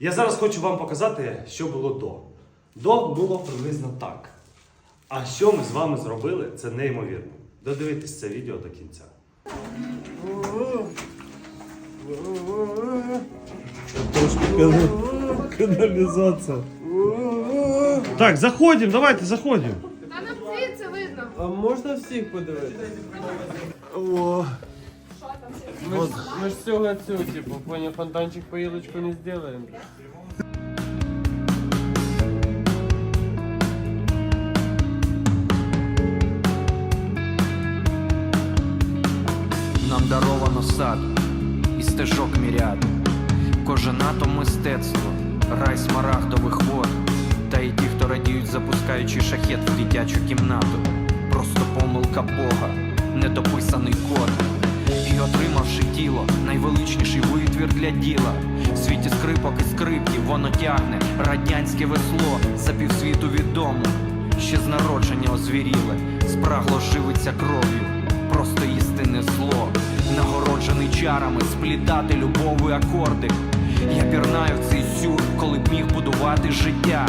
Я зараз хочу вам показати, що було до. До було приблизно так. А що ми з вами зробили, це неймовірно. Додивитись це відео до кінця. Каналізація. Так, заходимо, давайте заходимо. Та нам звідси видно. А можна всіх подивитися? О. Ми, ж- ми ж цього цього, типу, поняв, фонтанчик поїлочку не зробимо. Нам даровано сад і стежок міряд. Кожен мистецтво, рай смарагдових вод. Та й ті, хто радіють, запускаючи шахет в дитячу кімнату. Просто помилка Бога, недописаний код. І тіло, найвеличніший витвір для діла. В світі скрипок і скрипків воно тягне радянське весло за півсвіту відомо. Ще з народження озвіріле, спрагло живиться кров'ю просто істинне зло, нагороджений чарами сплітати любові акорди. Я пірнаю в цей сюр, коли б міг будувати життя.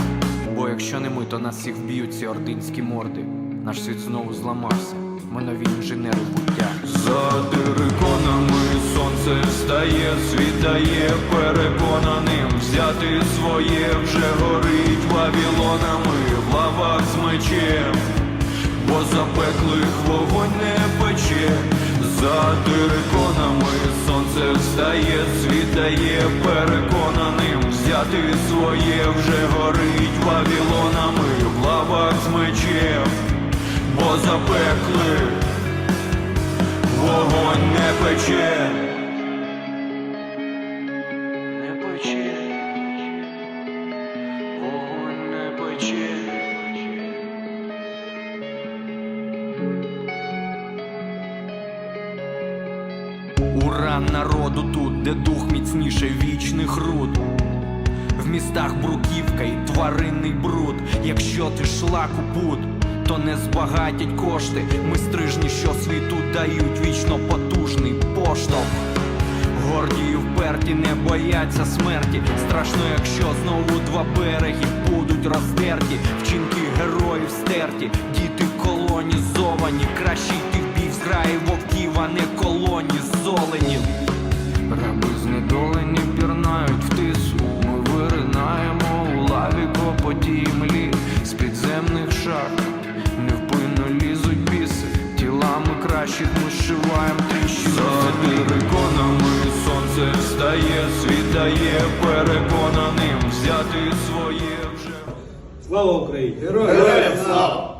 Бо якщо не ми, то нас всіх вб'ють ці ординські морди. Наш світ знову зламався. Ми нові інженери буття. За териконами сонце встає, світає переконаним взяти своє вже горить вавілонами в лавах з мечем, бо запеклих вогонь не пече. За териконами сонце встає, світає переконаним взяти своє вже горить вавілонами в лавах з мечем, бо запеклих Вогонь не пече, Не пече, вогонь не пече. Ура народу тут, де дух міцніше вічних руд. В містах бруківка і тваринний бруд. Якщо ти шлак у пут, то не збагатять кошти. Ми стрижні, що світу дають вічно потужний поштовх. Горді і вперті не бояться смерті. Страшно, якщо знову два береги будуть роздерті. Вчинки героїв стерті, діти колонізовані. Краще йти в бій зграї вовків, а не колоні золенів. Раби знедолені пірнають в тису. Ми виринаємо у лаві копоті і млі з підземних шах. Кращих ми зшиваємо за переконами сонце встає, світає переконаним взяти своє вже. Слава Україні! Героям слава!